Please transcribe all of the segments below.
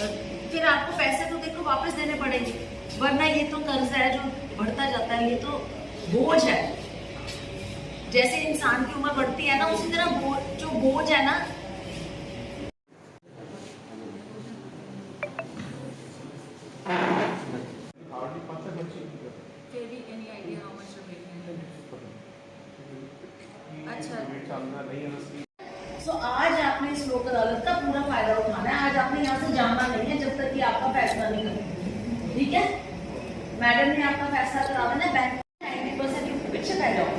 फिर आपको पैसे तो देखो वापस देने पड़ेंगे। वरना ये तो कर्ज है जो बढ़ता जाता है ये तो बोझ है। जैसे इंसान की उम्र बढ़ती है ना उसी तरह बोझ जो बोझ है ना। अच्छा। आज आपने इस लोक अदालत का पूरा फ़ायदा उठाना है। आज आपने यहाँ से जाना नहीं है जब तक कि आपका फैसला नहीं करेंगे ठीक है? मैडम ने आपका फैसला करा देना। बैंक नाइन्टी परसेंट के पीछे रह जाओ।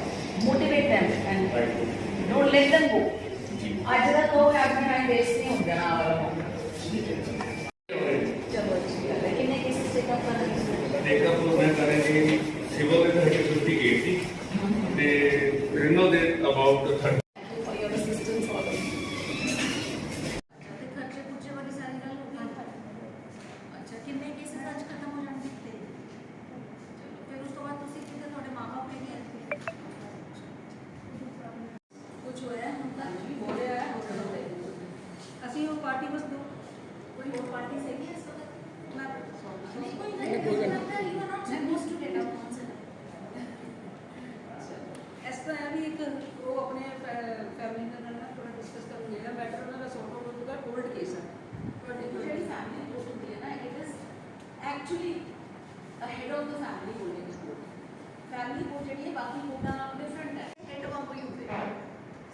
Motivate them don't let them go आज जरा तो है आपके टाइम वेस्ट नहीं होगा ना चलो अच्छी बात है कितने केसेस कर रहे चेकअप मैं कर रही थी सिवल में 30 गेट थी। ते रिनो दे about actually ahead of the family holding court family court ਜਿਹੜੀ ਹੈ ਬਾਕੀ ਕੋਰਟਾਂ ਨਾਲੋਂ ਡਿਫਰੈਂਟ ਹੈ ਹੈਡ ਵਾਂਗੂ ਹੀ ਹੁੰਦੇ ਹੈ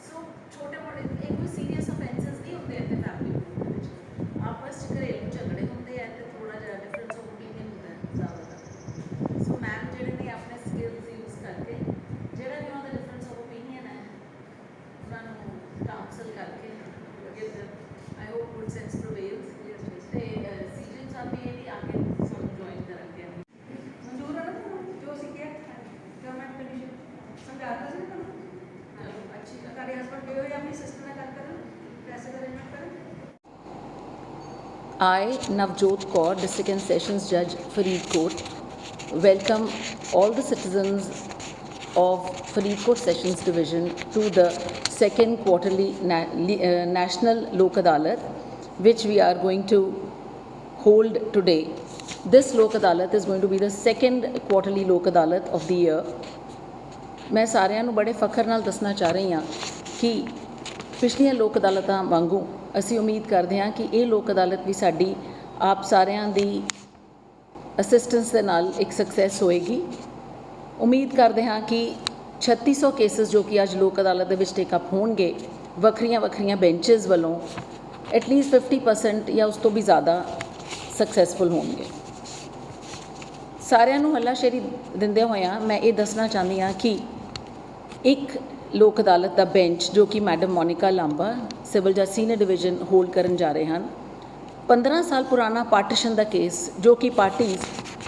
ਸੋ ਛੋਟੇ ਮੋਟੇ ਇਹ ਕੋਈ ਸੀਰੀਅਸ ਅਫੈਂਸਸ ਨਹੀਂ ਹੁੰਦੇ ਇੱਥੇ ਫੈਮਿਲੀ ਕੋਰਟ ਦੇ ਵਿੱਚ ਆਪਸ ਚ ਘਰੇਲੂ ਝਗੜੇ ਹੁੰਦੇ ਆ ਤੇ ਥੋੜਾ ਜਿਹਾ ਡਿਫਰੈਂਸ ਆਫ ਓਪੀਨੀਅਨ ਹੁੰਦਾ ਹੈ ਜ਼ਿਆਦਾਤਰ ਸੋ ਮੈਮ ਜਿਹੜੇ ਨੇ ਆਪਣੇ ਸਕਿੱਲਸ ਯੂਜ਼ ਕਰਕੇ ਜਿਹੜਾ ਵੀ ਉਹਨਾਂ ਦਾ ਡਿਫਰੈਂਸ ਆਫ ਓਪੀਨੀਅਨ ਹੈ ਉਹਨਾਂ ਨੂੰ ਕਾਉਂਸਲ ਕਰਕੇ give them I hope good sense prevails ਤੇ ਸੀਜਨ ਸਾਹਿਬ ਵੀ ਇਹ ਵੀ ਆ ਕੇ ਸਾਨੂੰ ਜੁਆਇਨ ਕਰਨਗੇ ਮਨਜ਼ੂਰ ਹੈ ਨਾ ਤੁਹਾਨੂੰ ਜੋ ਅਸੀਂ ਕਿਹਾ ਗਵਰਨਮੈਂਟ ਕੰਡੀਸ਼ਨ ਸਮਝਾਤਾ ਸੀ ਨਾ ਤੁਹਾਨੂੰ ਚਲੋ ਅੱਛੀ ਗੱਲ ਤੁਹਾਡੇ ਹਸਬੰਡ ਗਏ ਹੋ ਜਾਂ ਆਪਣੀ ਸਿਸਟਰ ਨਾਲ ਗੱਲ ਕਰਨ ਪੈਸੇ ਦਾ ਅਰੇਂਜਮੈਂਟ ਕਰਨ I, Navjot Kaur, District and Sessions Judge, Faridkot, welcome all the citizens of Faridkot Sessions Division to the second quarterly na- li- uh, National Lok Adalat, which we are going to hold today. This Lok Adalat is going to be the second quarterly Lok Adalat of the year. ਮੈਂ ਸਾਰਿਆਂ ਨੂੰ ਬੜੇ ਫਖਰ ਨਾਲ ਦੱਸਣਾ ਚਾਹ ਰਹੀ ਹਾਂ ਕਿ ਪਿਛਲੀਆਂ ਲੋਕ ਅਦਾਲਤਾਂ ਵਾਂਗੂ ਅਸੀਂ ਉਮੀਦ ਕਰਦੇ ਹਾਂ ਕਿ ਇਹ ਲੋਕ ਅਦਾਲਤ ਵੀ ਸਾਡੀ, ਆਪ ਸਾਰਿਆਂ ਦੀ ਅਸਿਸਟੈਂਸ ਦੇ ਨਾਲ ਇੱਕ ਸਕਸੈਸ ਹੋਏਗੀ। ਉਮੀਦ ਕਰਦੇ ਹਾਂ ਕਿ 3600 ਕੇਸਸ ਜੋ ਕਿ ਅੱਜ ਲੋਕ ਅਦਾਲਤ ਦੇ ਵਿੱਚ ਟੇਕ ਅਪ ਹੋਣਗੇ, ਵੱਖਰੀਆਂ ਵੱਖਰੀਆਂ ਬੈਂਚਸ ਵੱਲੋਂ ਐਟਲੀਸਟ 50% ਜਾਂ ਉਸ ਤੋਂ ਵੀ ਜ਼ਿਆਦਾ ਸਕਸੈਸਫੁਲ ਹੋਣਗੇ। ਸਾਰਿਆਂ ਨੂੰ ਹੱਲਾਸ਼ੇਰੀ ਦਿੰਦੇ ਹੋਇਆਂ ਮੈਂ ਇਹ ਦੱਸਣਾ ਚਾਹੁੰਦੀ ਹਾਂ ਕਿ ਇੱਕ ਲੋਕ ਅਦਾਲਤ ਦਾ ਬੈਂਚ ਜੋ ਕਿ ਮੈਡਮ ਮੋਨਿਕਾ ਲਾਂਬਾ, ਸਿਵਲ ਜੱਜ ਸੀਨੀਅਰ ਡਿਵੀਜ਼ਨ ਹੋਲਡ ਕਰਨ ਜਾ ਰਹੇ ਹਨ। 15 ਸਾਲ ਪੁਰਾਣਾ ਪਾਰਟੀਸ਼ਨ ਦਾ ਕੇਸ ਜੋ ਕਿ ਪਾਰਟੀਆਂ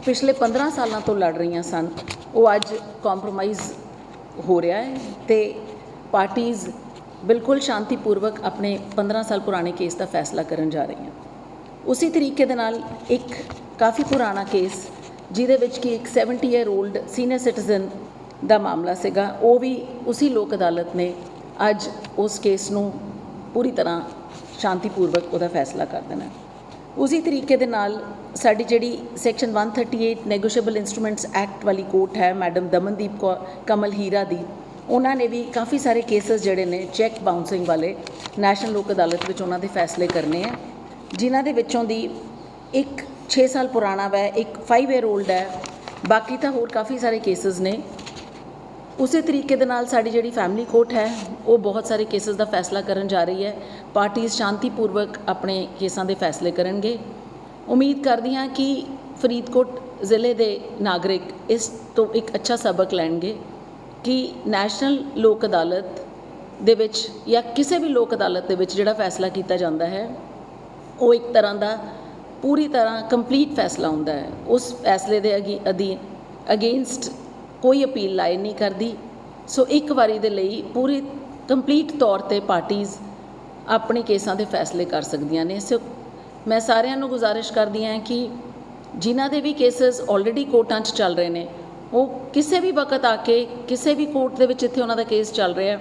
ਪਿਛਲੇ 15 ਸਾਲਾਂ ਤੋਂ ਲੜ ਰਹੀਆਂ ਸਨ, ਉਹ ਅੱਜ ਕੰਪਰੋਮਾਈਜ਼ ਹੋ ਰਿਹਾ ਹੈ ਤੇ ਪਾਰਟੀਆਂ ਬਿਲਕੁਲ ਸ਼ਾਂਤੀਪੂਰਵਕ ਆਪਣੇ 15 ਸਾਲ ਪੁਰਾਣੇ ਕੇਸ ਦਾ ਫੈਸਲਾ ਕਰਨ ਜਾ ਰਹੀਆਂ। ਉਸੇ ਤਰੀਕੇ ਦੇ ਨਾਲ ਇੱਕ ਕਾਫੀ ਪੁਰਾਣਾ ਕੇਸ, ਜਿਹਦੇ ਵਿੱਚ ਕਿ ਇੱਕ 70 ਈਅਰ 올ਡ ਸੀਨੀਅਰ ਸਿਟੀਜ਼ਨ ਦਾ ਮਾਮਲਾ ਸੀਗਾ। ਉਹ ਵੀ ਉਸੇ ਲੋਕ ਅਦਾਲਤ ਨੇ ਅੱਜ ਉਸ ਕੇਸ ਨੂੰ ਪੂਰੀ ਤਰ੍ਹਾਂ ਸ਼ਾਂਤੀਪੂਰਵਕ ਉਹਦਾ ਫੈਸਲਾ ਕਰ ਦੇਣਾ ਹੈ। ਉਸੇ ਤਰੀਕੇ ਦੇ ਨਾਲ ਸਾਡੀ ਜਿਹੜੀ ਸੈਕਸ਼ਨ 138 ਨੈਗੋਸ਼ੀਏਬਲ ਇਨਸਟਰੂਮੈਂਟਸ ਐਕਟ ਵਾਲੀ ਕੋਰਟ ਹੈ, ਮੈਡਮ ਦਮਨਦੀਪ ਕੌਰ, ਕਮਲ ਹੀਰਾ ਦੀ, ਉਹਨਾਂ ਨੇ ਵੀ ਕਾਫੀ ਸਾਰੇ ਕੇਸਸ ਜਿਹੜੇ ਨੇ ਚੈੱਕ ਬਾਉਂਸਿੰਗ ਵਾਲੇ ਨੈਸ਼ਨਲ ਲੋਕ ਅਦਾਲਤ ਵਿੱਚ ਉਹਨਾਂ ਦੇ ਫੈਸਲੇ ਕਰਨੇ ਆ ਜਿਨ੍ਹਾਂ ਦੇ ਵਿੱਚੋਂ ਦੀ ਇੱਕ 6 ਸਾਲ ਪੁਰਾਣਾ ਵੈ, ਇੱਕ 5 ਈਅਰ 올ਡ ਹੈ। ਬਾਕੀ ਤਾਂ ਹੋਰ ਕਾਫੀ ਸਾਰੇ ਕੇਸਸ ਨੇ। ਉਸੇ ਤਰੀਕੇ ਦੇ ਨਾਲ ਸਾਡੀ ਜਿਹੜੀ ਫੈਮਿਲੀ ਕੋਰਟ ਹੈ, ਉਹ ਬਹੁਤ ਸਾਰੇ ਕੇਸਸ ਦਾ ਫੈਸਲਾ ਕਰਨ ਜਾ ਰਹੀ ਹੈ। ਪਾਰਟੀਆਂ ਸ਼ਾਂਤੀਪੂਰਵਕ ਆਪਣੇ ਕੇਸਾਂ ਦੇ ਫੈਸਲੇ ਕਰਨਗੇ। ਉਮੀਦ ਕਰਦੀ ਹਾਂ ਕਿ ਫਰੀਦਕੋਟ ਜ਼ਿਲ੍ਹੇ ਦੇ ਨਾਗਰਿਕ ਇਸ ਤੋਂ ਇੱਕ ਅੱਛਾ ਸਬਕ ਲੈਣਗੇ ਕਿ ਨੈਸ਼ਨਲ ਲੋਕ ਅਦਾਲਤ ਦੇ ਵਿੱਚ ਜਾਂ ਕਿਸੇ ਵੀ ਲੋਕ ਅਦਾਲਤ ਦੇ ਵਿੱਚ ਜਿਹੜਾ ਫੈਸਲਾ ਕੀਤਾ ਜਾਂਦਾ ਹੈ, ਉਹ ਇੱਕ ਤਰ੍ਹਾਂ ਦਾ ਪੂਰੀ ਤਰ੍ਹਾਂ ਕੰਪਲੀਟ ਫੈਸਲਾ ਹੁੰਦਾ ਹੈ। ਉਸ ਫੈਸਲੇ ਦੇ ਅਗੀ ਅਧੀਨ ਅਗੇਂਸਟ ਕੋਈ ਅਪੀਲ ਲਾਇਨ ਨਹੀਂ ਕਰਦੀ। ਸੋ ਇੱਕ ਵਾਰੀ ਦੇ ਲਈ ਪੂਰੀ ਕੰਪਲੀਟ ਤੌਰ ਤੇ ਪਾਰਟੀਆਂ ਆਪਣੇ ਕੇਸਾਂ ਦੇ ਫੈਸਲੇ ਕਰ ਸਕਦੀਆਂ ਨੇ। ਸੋ ਮੈਂ ਸਾਰਿਆਂ ਨੂੰ ਗੁਜ਼ਾਰਿਸ਼ ਕਰਦੀ ਹਾਂ ਕਿ ਜਿਨ੍ਹਾਂ ਦੇ ਵੀ ਕੇਸਸ ਆਲਰੇਡੀ ਕੋਰਟਾਂ 'ਚ ਚੱਲ ਰਹੇ ਨੇ, ਉਹ ਕਿਸੇ ਵੀ ਵਕਤ ਆ ਕੇ ਕਿਸੇ ਵੀ ਕੋਰਟ ਦੇ ਵਿੱਚ ਜਿੱਥੇ ਉਹਨਾਂ ਦਾ ਕੇਸ ਚੱਲ ਰਿਹਾ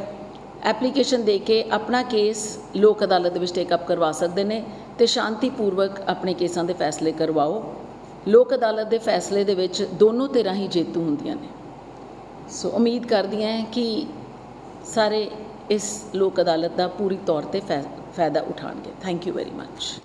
ਐਪਲੀਕੇਸ਼ਨ ਦੇ ਕੇ ਆਪਣਾ ਕੇਸ ਲੋਕ ਅਦਾਲਤ ਦੇ ਵਿੱਚ ਟੇਕ ਅਪ ਕਰਵਾ ਸਕਦੇ ਨੇ ਤੇ ਸ਼ਾਂਤੀਪੂਰਵਕ ਆਪਣੇ ਕੇਸਾਂ ਦੇ ਫੈਸਲੇ ਕਰਵਾਓ। ਲੋਕ ਅਦਾਲਤ ਦੇ ਫੈਸਲੇ ਦੇ ਵਿੱਚ ਦੋਨੋਂ ਧਿਰਾਂ ਹੀ ਜੇਤੂ ਹੁੰਦੀਆਂ ਨੇ। ਸੋ ਉਮੀਦ ਕਰਦੀ ਹਾਂ ਕਿ ਸਾਰੇ ਇਸ ਲੋਕ ਅਦਾਲਤ ਦਾ ਪੂਰੀ ਤੌਰ ਤੇ ਫਾਇ- ਫਾਇਦਾ ਉਠਾਉਣਗੇ। Thank you very much